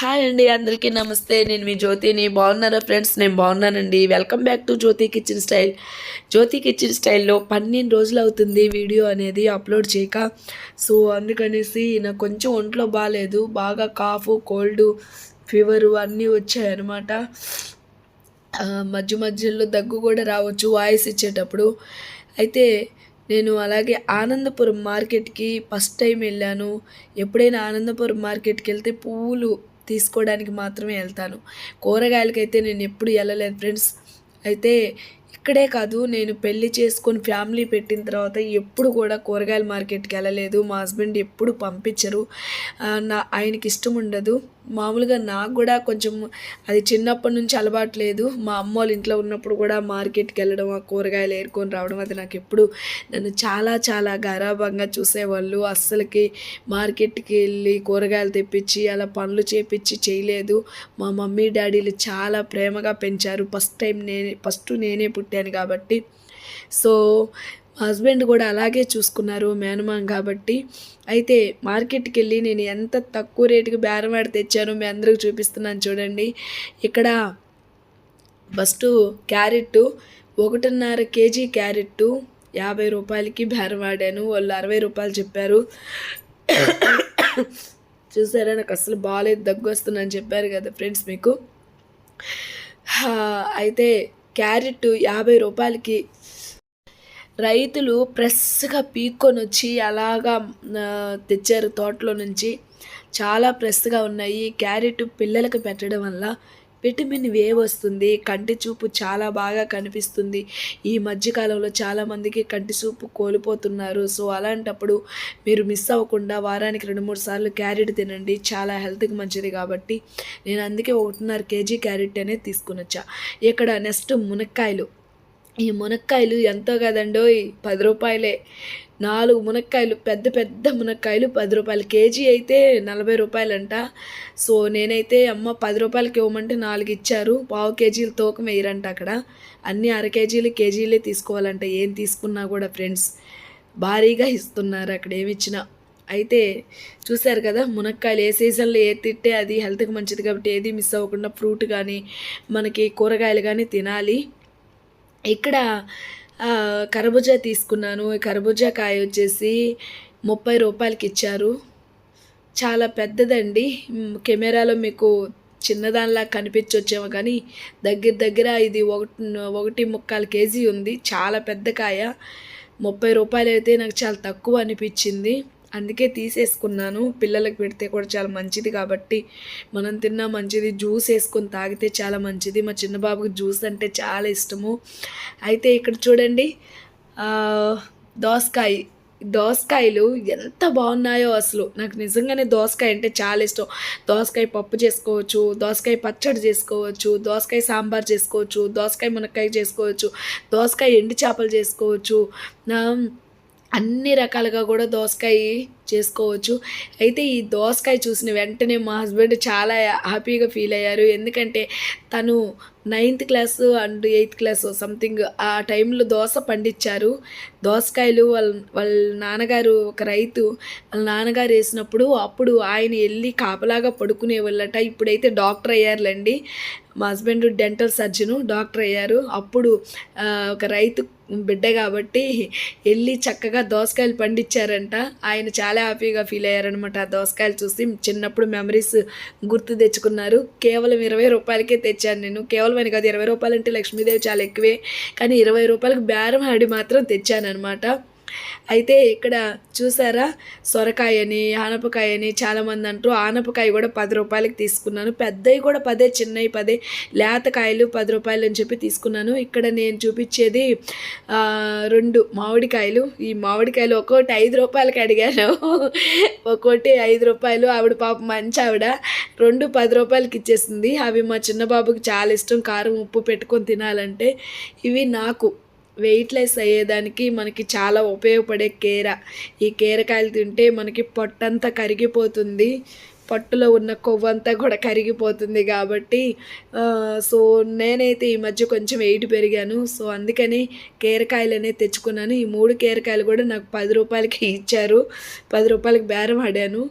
Hi అండి అందరికీ నమస్తే. నేను మీ జ్యోతిని. బాగున్నారా ఫ్రెండ్స్? నేను బాగున్నానండి. Welcome back to Jyothi kitchen style. Jyothi kitchen స్టైల్లో పన్నెండు రోజులు అవుతుంది వీడియో అనేది అప్లోడ్ చేయక. సో అందుకనేసి నాకు కొంచెం ఒంట్లో బాగాలేదు బాగా కాఫ్ కోల్డ్ ఫీవరు అన్నీ వచ్చాయన్నమాట. మధ్య మధ్యలో దగ్గు కూడా రావచ్చు వాయిస్ ఇచ్చేటప్పుడు. అయితే నేను అలాగే ఆనందపురం మార్కెట్కి ఫస్ట్ టైం వెళ్ళాను. ఎప్పుడైనా ఆనందపురం మార్కెట్కి వెళ్తే పువ్వులు తీసుకోవడానికి మాత్రమే వెళ్తాను. కూరగాయలకైతే నేను ఎప్పుడు వెళ్ళలేదు ఫ్రెండ్స్. అయితే ఇక్కడే కాదు నేను పెళ్ళి చేసుకొని ఫ్యామిలీ పెట్టిన తర్వాత ఎప్పుడు కూడా కూరగాయల మార్కెట్కి వెళ్ళలేదు. మా హస్బెండ్ ఎప్పుడు పంపించరు. నా ఆయనకి ఇష్టం ఉండదు. మామూలుగా నాకు కూడా కొంచెం అది చిన్నప్పటి నుంచి అలవాటు లేదు. మా అమ్మ వాళ్ళ ఇంట్లో ఉన్నప్పుడు కూడా మార్కెట్కి వెళ్ళడం ఆ కూరగాయలు ఏరుకొని రావడం అది నాకు ఎప్పుడు నన్ను చాలా చాలా గారాభంగా చూసేవాళ్ళు. అస్సలకి మార్కెట్కి వెళ్ళి కూరగాయలు తెప్పించి అలా పనులు చేపించి చేయలేదు. మా మమ్మీ డాడీలు చాలా ప్రేమగా పెంచారు. ఫస్ట్ టైం నేనే ఫస్ట్ నేనే పుట్టాను కాబట్టి. సో హస్బెండ్ కూడా అలాగే చూసుకున్నారు మేనమాం కాబట్టి. అయితే మార్కెట్కి వెళ్ళి నేను ఎంత తక్కువ రేటుకి బేరమాడి తెచ్చానో మీ అందరికి చూపిస్తున్నాను చూడండి. ఇక్కడ ఫస్ట్ క్యారెట్ ఒకటిన్నర కేజీ క్యారెట్ యాభై రూపాయలకి బేరం ఆడాను. వాళ్ళు అరవై రూపాయలు చెప్పారు. చూసారా? నాకు అసలు బాగాలేదు దగ్గు వస్తుందని చెప్పారు కదా ఫ్రెండ్స్ మీకు. అయితే క్యారెట్ యాభై రూపాయలకి రైతులు ప్రెస్గా పీక్కొని వచ్చి అలాగా తెచ్చారు తోటలో నుంచి. చాలా ప్రెస్గా ఉన్నాయి. క్యారెట్ పిల్లలకు పెట్టడం వల్ల విటమిన్ వే వస్తుంది. కంటి చూపు చాలా బాగా కనిపిస్తుంది. ఈ మధ్యకాలంలో చాలామందికి కంటి చూపు కోల్పోతున్నారు. సో అలాంటప్పుడు మీరు మిస్ అవ్వకుండా వారానికి రెండు మూడు సార్లు క్యారెట్ తినండి. చాలా హెల్త్కి మంచిది కాబట్టి. నేను అందుకే ఒకటిన్నర కేజీ క్యారెట్ అనేది తీసుకుని వచ్చా ఇక్కడ నెక్స్ట్ మునక్కాయలు. ఈ మునక్కాయలు ఎంతో కదండో పది రూపాయలే. నాలుగు మునక్కాయలు పెద్ద పెద్ద మునక్కాయలు పది రూపాయలు. కేజీ అయితే నలభై రూపాయలంట. సో నేనైతే అమ్మ పది రూపాయలకి ఇవ్వమంటే నాలుగు ఇచ్చారు. పావు కేజీలు తూకం వేయరంట అక్కడ. అన్ని అర కేజీలు కేజీలే తీసుకోవాలంట. ఏం తీసుకున్నా కూడా ఫ్రెండ్స్ భారీగా ఇస్తున్నారు అక్కడ ఏమిచ్చినా అయితే చూశారు కదా మునక్కాయలు ఏ సీజన్లో ఏ తిట్టే అది హెల్త్కి మంచిది కాబట్టి ఏది మిస్ అవ్వకుండా ఫ్రూట్ కానీ మనకి కూరగాయలు కానీ తినాలి. ఇక్కడ కర్బూజా తీసుకున్నాను. కర్బూజా కాయ వచ్చేసి ముప్పై రూపాయలకి ఇచ్చారు. చాలా పెద్దదండి. కెమెరాలో మీకు చిన్నదానిలా కనిపించొచ్చేమో కానీ దగ్గర దగ్గర ఇది ఒకటి ఒకటి ముక్కాలు కేజీ ఉంది. చాలా పెద్ద కాయ. ముప్పై రూపాయలు అయితే నాకు చాలా తక్కువ అనిపించింది. అందుకే తీసేసుకున్నాను. పిల్లలకు పెడితే కూడా చాలా మంచిది కాబట్టి మనం తిన్నా మంచిది. జ్యూస్ వేసుకొని తాగితే చాలా మంచిది. మా చిన్న బాబుకి జ్యూస్ అంటే చాలా ఇష్టము. అయితే ఇక్కడ చూడండి దోసకాయ. దోసకాయలు ఎంత బాగున్నాయో అసలు. నాకు నిజంగానే దోసకాయ అంటే చాలా ఇష్టం. దోసకాయ పప్పు చేసుకోవచ్చు దోసకాయ పచ్చడి చేసుకోవచ్చు దోసకాయ సాంబార్ చేసుకోవచ్చు దోసకాయ మునక్కాయ చేసుకోవచ్చు దోసకాయ ఎండు చేపలు చేసుకోవచ్చు. నా అన్ని రకాలుగా కూడా దోసకాయ చేసుకోవచ్చు. అయితే ఈ దోసకాయ చూసిన వెంటనే మా హస్బెండ్ చాలా హ్యాపీగా ఫీల్ అయ్యారు. ఎందుకంటే తను ninth class and eighth class something ఆ టైంలో దోస పండించారు దోసకాయలు వాళ్ళ వాళ్ళ నాన్నగారు ఒక రైతు వాళ్ళ నాన్నగారు వేసినప్పుడు అప్పుడు ఆయన వెళ్ళి కాపలాగా పడుకునే వాళ్ళట. ఇప్పుడైతే డాక్టర్ అయ్యారులేండి. మా హస్బెండ్ డెంటల్ సర్జను డాక్టర్ అయ్యారు. అప్పుడు ఒక రైతు బిడ్డ కాబట్టి వెళ్ళి చక్కగా దోసకాయలు పండించారంట ఆయన చాలా హ్యాపీగా ఫీల్ అయ్యారనమాట ఆ దోసకాయలు చూసి. చిన్నప్పుడు మెమరీస్ గుర్తు తెచ్చుకున్నారు. కేవలం ఇరవై రూపాయలకే తెచ్చాను నేను. కేవలం అని కాదు ఇరవై రూపాయలు అంటే లక్ష్మీదేవి చాలా ఎక్కువే. కానీ ఇరవై రూపాయలకు బేరం ఆడి మాత్రం తెచ్చానమాట అయితే ఇక్కడ చూసారా? సొరకాయని ఆనపకాయని చాలామంది అంటారు. ఆనపకాయ కూడా పది రూపాయలకి తీసుకున్నాను. పెద్దవి కూడా పదే చిన్నవి పదే. లేతకాయలు పది రూపాయలు అని చెప్పి తీసుకున్నాను. ఇక్కడ నేను చూపించేది రెండు మామిడికాయలు. ఈ మామిడికాయలు ఒక్కోటి ఐదు రూపాయలకి అడిగాను. ఒక్కోటి ఐదు రూపాయలు. ఆవిడ పాప మంచి ఆవిడ. రెండు పది రూపాయలకి ఇచ్చేసింది. అవి మా చిన్న బాబుకి చాలా ఇష్టం. కారం ఉప్పు పెట్టుకొని తినాలంటే. ఇవి నాకు వెయిట్ లెస్ అయ్యేదానికి మనకి చాలా ఉపయోగపడే కీర. ఈ కీరకాయలు తింటే మనకి పొట్టంతా కరిగిపోతుంది. పొట్టులో ఉన్న కొవ్వంతా కూడా కరిగిపోతుంది కాబట్టి సో నేనైతే ఈ మధ్య కొంచెం వెయిట్ పెరిగాను. సో అందుకని కీరకాయలు అనేది తెచ్చుకున్నాను. ఈ మూడు కీరకాయలు కూడా నాకు పది రూపాయలకి ఇచ్చారు. పది రూపాయలకి బేరం ఆడాను.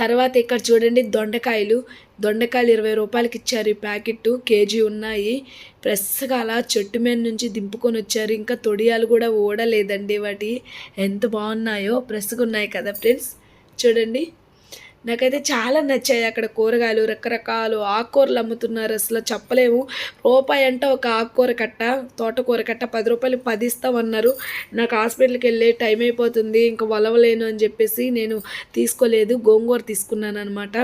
తర్వాత ఇక్కడ చూడండి దొండకాయలు. దొండకాయలు ఇరవై రూపాయలకి ఇచ్చారు ఈ ప్యాకెట్ కేజీ ఉన్నాయి. ఫ్రెష్గా అలా చెట్టు మీద నుంచి దింపుకొని వచ్చారు. ఇంకా తొడియాలు కూడా ఓడలేదండి వాటి. ఎంత బాగున్నాయో. ఫ్రెష్గా ఉన్నాయి కదా ఫ్రెండ్స్. చూడండి. నాకైతే చాలా నచ్చాయి అక్కడ కూరగాయలు. రకరకాలు ఆకుకూరలు అమ్ముతున్నారు. అసలు చెప్పలేము. రూపాయి అంటే ఒక ఆకుకూర కట్ట తోటకూర కట్ట పది రూపాయలు పది ఇస్తామన్నారు. నాకు హాస్పిటల్కి వెళ్ళే టైం అయిపోతుంది. ఇంకా వలవలేను అని చెప్పేసి నేను తీసుకోలేదు. గోంగూర తీసుకున్నాను అనమాట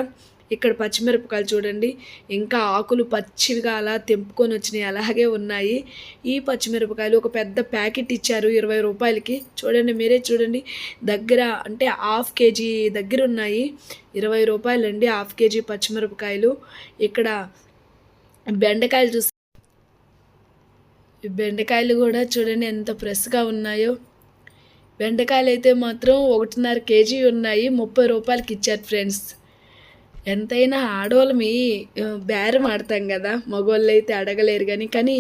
ఇక్కడ పచ్చిమిరపకాయలు చూడండి. ఇంకా ఆకులు పచ్చిగా అలా తెంపుకొని వచ్చినాయి. అలాగే ఉన్నాయి. ఈ పచ్చిమిరపకాయలు ఒక పెద్ద ప్యాకెట్ ఇచ్చారు ఇరవై రూపాయలకి. చూడండి మీరే చూడండి. దగ్గర అంటే హాఫ్ కేజీ దగ్గర ఉన్నాయి. ఇరవై రూపాయలు అండి హాఫ్ కేజీ పచ్చిమిరపకాయలు. ఇక్కడ బెండకాయలు చూసి బెండకాయలు కూడా చూడండి ఎంత ఫ్రెష్గా ఉన్నాయో. బెండకాయలు అయితే మాత్రం ఒకటిన్నర కేజీ ఉన్నాయి. ముప్పై రూపాయలకి ఇచ్చారు ఫ్రెండ్స్. ఎంతైనా ఆడవాళ్ళమి బేరం ఆడతాం కదా. మగవాళ్ళు అయితే అడగలేరు కానీ కానీ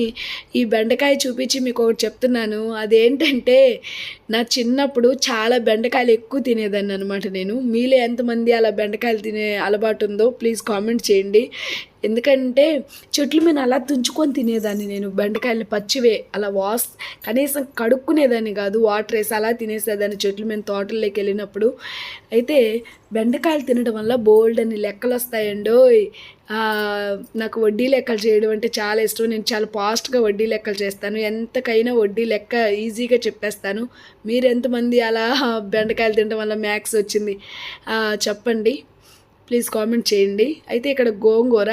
ఈ బెండకాయ చూపించి మీకు ఒకటి చెప్తున్నాను. అదేంటంటే నా చిన్నప్పుడు చాలా బెండకాయలు ఎక్కువ తినేదాన్ని అనమాట నేను. మీలో ఎంతమంది అలా బెండకాయలు తినే అలవాటు ఉందో ప్లీజ్ కామెంట్ చేయండి. ఎందుకంటే చెట్ల మీద అలా తుంచుకొని తినేదాన్ని నేను. బెండకాయలు పచ్చివే అలా వాస్ కనీసం కడుక్కునేదాన్ని కాదు వాటర్ వేసి అలా తినేసేదాన్ని చెట్ల మీద తోటల్లోకి వెళ్ళినప్పుడు. అయితే బెండకాయలు తినడం వల్ల బోల్డ్ అని లెక్కలు వస్తాయండో. నాకు వడ్డీ లెక్కలు చేయడం అంటే చాలా ఇష్టం. నేను చాలా ఫాస్ట్గా వడ్డీ లెక్కలు చేస్తాను. ఎంతకైనా వడ్డీ లెక్క ఈజీగా చెప్పేస్తాను. మీరు ఎంతమంది అలా బెండకాయలు తినడం వల్ల మ్యాథ్స్ వచ్చింది? చెప్పండి. ప్లీజ్ కామెంట్ చేయండి. అయితే ఇక్కడ గోంగూర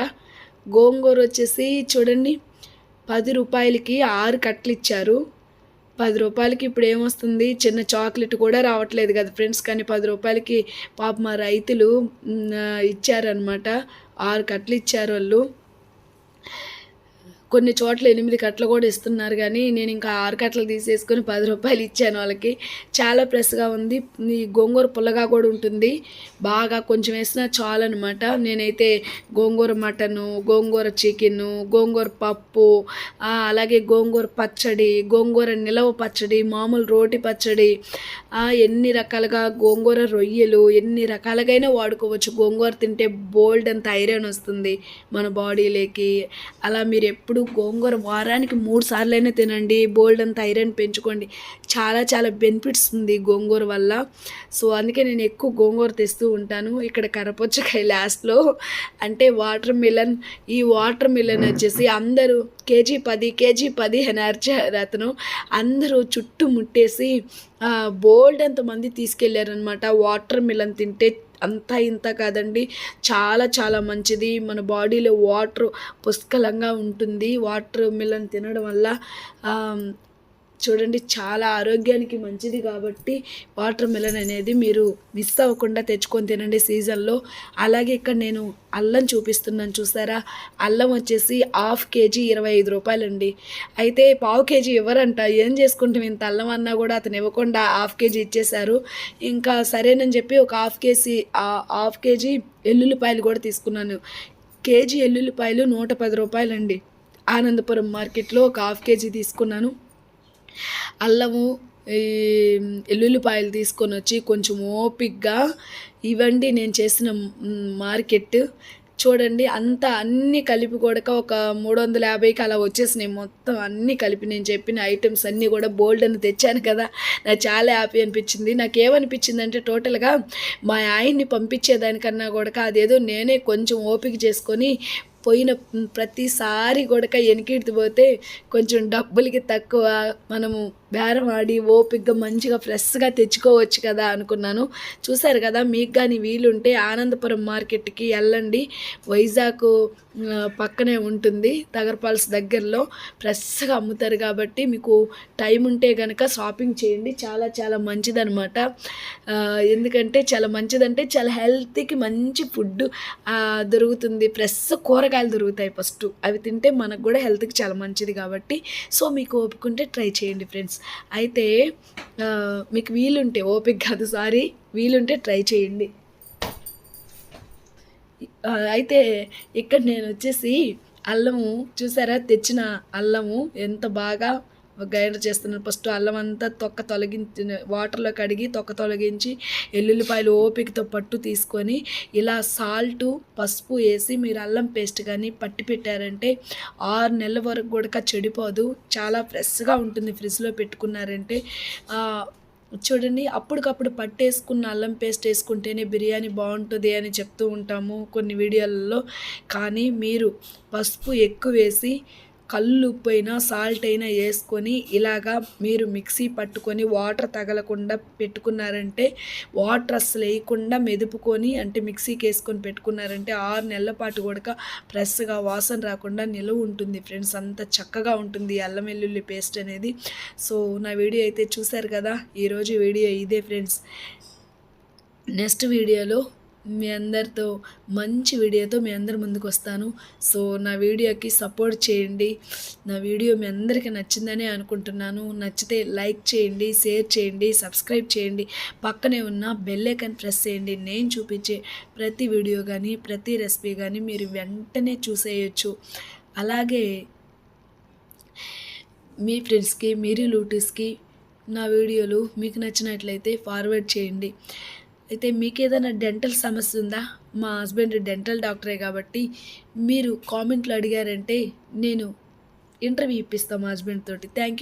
గోంగూర వచ్చేసి చూడండి పది రూపాయలకి ఆరు కట్టలు ఇచ్చారు. పది రూపాయలకి ఇప్పుడు ఏమొస్తుంది? చిన్న చాక్లెట్ కూడా రావట్లేదు కదా ఫ్రెండ్స్ కానీ పది రూపాయలకి పాప మా రైతులు ఇచ్చారనమాట ఆరు కట్టలు ఇచ్చారు వాళ్ళు. కొన్ని చోట్ల ఎనిమిది కట్టలు కూడా ఇస్తున్నారు కానీ నేను ఇంకా ఆరు కట్టలు తీసేసుకొని పది రూపాయలు ఇచ్చాను వాళ్ళకి. చాలా ప్రెస్గా ఉంది. ఈ గోంగూర పుల్లగా కూడా ఉంటుంది. బాగా కొంచెం వేసినా చాలు అనమాట నేనైతే గోంగూర మటను గోంగూర చికెను గోంగూర పప్పు అలాగే గోంగూర పచ్చడి గోంగూర నిలవ పచ్చడి మామూలు రోటి పచ్చడి ఎన్ని రకాలుగా గోంగూర రొయ్యలు ఎన్ని రకాలుగైనా వాడుకోవచ్చు. గోంగూర తింటే బోల్డ్ అంత ఐరన్ వస్తుంది మన బాడీలోకి. అలా మీరు ఎప్పుడు గోంగూర వారానికి మూడు సార్లు తినండి బోల్డ్ అంత ఐరన్ పెంచుకోండి. చాలా చాలా బెనిఫిట్స్ ఉంది గోంగూర వల్ల. సో అందుకే నేను ఎక్కువ గోంగూర తెస్తూ ఉంటాను. ఇక్కడ కరపొచ్చకాయ లాస్ట్లో. అంటే వాటర్ మిలన్ ఈ వాటర్ మిలన్ వచ్చేసి అందరూ కేజీ పది కేజీ పది అని అరిచారు అతను. అందరూ చుట్టూ ముట్టేసి బోల్డ్ ఎంతమంది తీసుకెళ్ళారనమాట వాటర్ మిలన్ తింటే అంతా ఇంత కాదండి. చాలా చాలా మంచిది. మన బాడీలో వాటర్ పుష్కలంగా ఉంటుంది. వాటర్ మిలన్ తినడం వల్ల చూడండి చాలా ఆరోగ్యానికి మంచిది కాబట్టి వాటర్ మిలన్ అనేది మీరు మిస్ అవ్వకుండా తెచ్చుకొని తినండి సీజన్లో. అలాగే ఇక్కడ నేను అల్లం చూపిస్తున్నాను చూసారా? అల్లం వచ్చేసి హాఫ్ కేజీ ఇరవై ఐదు రూపాయలండి. అయితే పావు కేజీ ఇవ్వరంట. ఏం చేసుకుంటాం? ఇంత అల్లం అన్నా కూడా అతను ఇవ్వకుండా హాఫ్ కేజీ ఇచ్చేశారు. ఇంకా సరేనని చెప్పి ఒక హాఫ్ కేజీ హాఫ్ కేజీ ఎల్లుల్లిపాయలు కూడా తీసుకున్నాను. కేజీ ఎల్లుల్లిపాయలు నూట పది రూపాయలండి. ఆనందపురం మార్కెట్లో ఒక హాఫ్ కేజీ తీసుకున్నాను. అల్లము ఈ ఎల్లుల్లిపాయలు తీసుకొని వచ్చి కొంచెం ఓపిక్గా ఇవ్వండి నేను చేసిన మార్కెట్. చూడండి అంతా అన్నీ కలిపి కూడా ఒక మూడు వందల యాభైకి అలా వచ్చేసినాయి మొత్తం అన్నీ కలిపి. నేను చెప్పిన ఐటమ్స్ అన్నీ కూడా బోల్డ్ అని తెచ్చాను కదా. నాకు చాలా హ్యాపీ అనిపించింది. నాకు ఏమనిపించింది అంటే టోటల్గా మా ఆయన్ని పంపించేదానికన్నా కూడా అదేదో నేనే కొంచెం ఓపిక చేసుకొని పోయిన ప్రతిసారి కూడా వెనకిడితే పోతే కొంచెం డబ్బులకి తక్కువ మనము బేరం ఆడి ఓపిగ్గా మంచిగా ఫ్రెష్గా తెచ్చుకోవచ్చు కదా అనుకున్నాను. చూసారు కదా మీకు కానీ వీలుంటే ఆనందపురం మార్కెట్కి వెళ్ళండి వైజాగ్ పక్కనే ఉంటుంది తగరపాల్స్ దగ్గరలో. ఫ్రెష్గా అమ్ముతారు కాబట్టి మీకు టైం ఉంటే కనుక షాపింగ్ చేయండి. చాలా చాలా మంచిదనమాట ఎందుకంటే చాలా మంచిదంటే చాలా హెల్తీకి మంచి ఫుడ్ దొరుకుతుంది. ఫ్రెష్ కూరగాయలు దొరుకుతాయి ఫస్ట్. అవి తింటే మనకు కూడా హెల్త్కి చాలా మంచిది కాబట్టి సో మీకు ఒప్పుకుంటే ట్రై చేయండి ఫ్రెండ్స్. అయితే మీకు వీలుంటే ఓపిక కాదు సారీ వీలుంటే ట్రై చేయండి. అయితే ఇక్కడ నేను వచ్చేసి అల్లము చూసారా? తెచ్చిన అల్లము ఎంత బాగా గ్రైండర్ చేస్తున్నాను ఫస్ట్ అల్లం అంతా తొక్క తొలగించి వాటర్లో కడిగి తొక్క తొలగించి ఎల్లుల్లిపాయలు ఓపికతో పట్టు తీసుకొని ఇలా సాల్టు పసుపు వేసి మీరు అల్లం పేస్ట్ కానీ పట్టి పెట్టారంటే ఆరు నెలల వరకు కూడా చెడిపోదు. చాలా ఫ్రెష్గా ఉంటుంది ఫ్రిడ్జ్లో పెట్టుకున్నారంటే. చూడండి అప్పటికప్పుడు పట్టేసుకున్న అల్లం పేస్ట్ వేసుకుంటేనే బిర్యానీ బాగుంటుంది అని చెప్తూ ఉంటాము కొన్ని వీడియోలలో. కానీ మీరు పసుపు ఎక్కువ వేసి కళ్ళు ఉప్పైనా సాల్ట్ అయినా వేసుకొని ఇలాగా మీరు మిక్సీ పట్టుకొని వాటర్ తగలకుండా పెట్టుకున్నారంటే వాటర్ అస్సలు వేయకుండా మెదుపుకొని అంటే మిక్సీకి వేసుకొని పెట్టుకున్నారంటే ఆరు నెలల పాటు కూడా ఫ్రెష్గా వాసన రాకుండా నిలువ ఉంటుంది ఫ్రెండ్స్. అంత చక్కగా ఉంటుంది అల్లం వెల్లుల్లి పేస్ట్ అనేది. సో నా వీడియో అయితే చూశారు కదా? ఈరోజు వీడియో ఇదే ఫ్రెండ్స్. నెక్స్ట్ వీడియోలో మీ అందరితో మంచి వీడియోతో మీ అందరి ముందుకు వస్తాను. సో నా వీడియోకి సపోర్ట్ చేయండి. నా వీడియో మీ అందరికీ నచ్చిందని అనుకుంటున్నాను. నచ్చితే లైక్ చేయండి షేర్ చేయండి సబ్స్క్రైబ్ చేయండి. పక్కనే ఉన్న బెల్లైకన్ ప్రెస్ చేయండి. నేను చూపించే ప్రతి వీడియో కానీ ప్రతి రెసిపీ కానీ మీరు వెంటనే చూసేయచ్చు. అలాగే మీ ఫ్రెండ్స్కి మీ రిలేటివ్స్కి నా వీడియోలు మీకు నచ్చినట్లయితే ఫార్వర్డ్ చేయండి. అయితే మీకు ఏదైనా డెంటల్ సమస్య ఉందా మా హస్బెండ్ డెంటల్ డాక్టరే కాబట్టి మీరు కామెంట్లో అడిగారంటే నేను ఇంటర్వ్యూ ఇప్పిస్తాను మా హస్బెండ్ తోటి. Thank you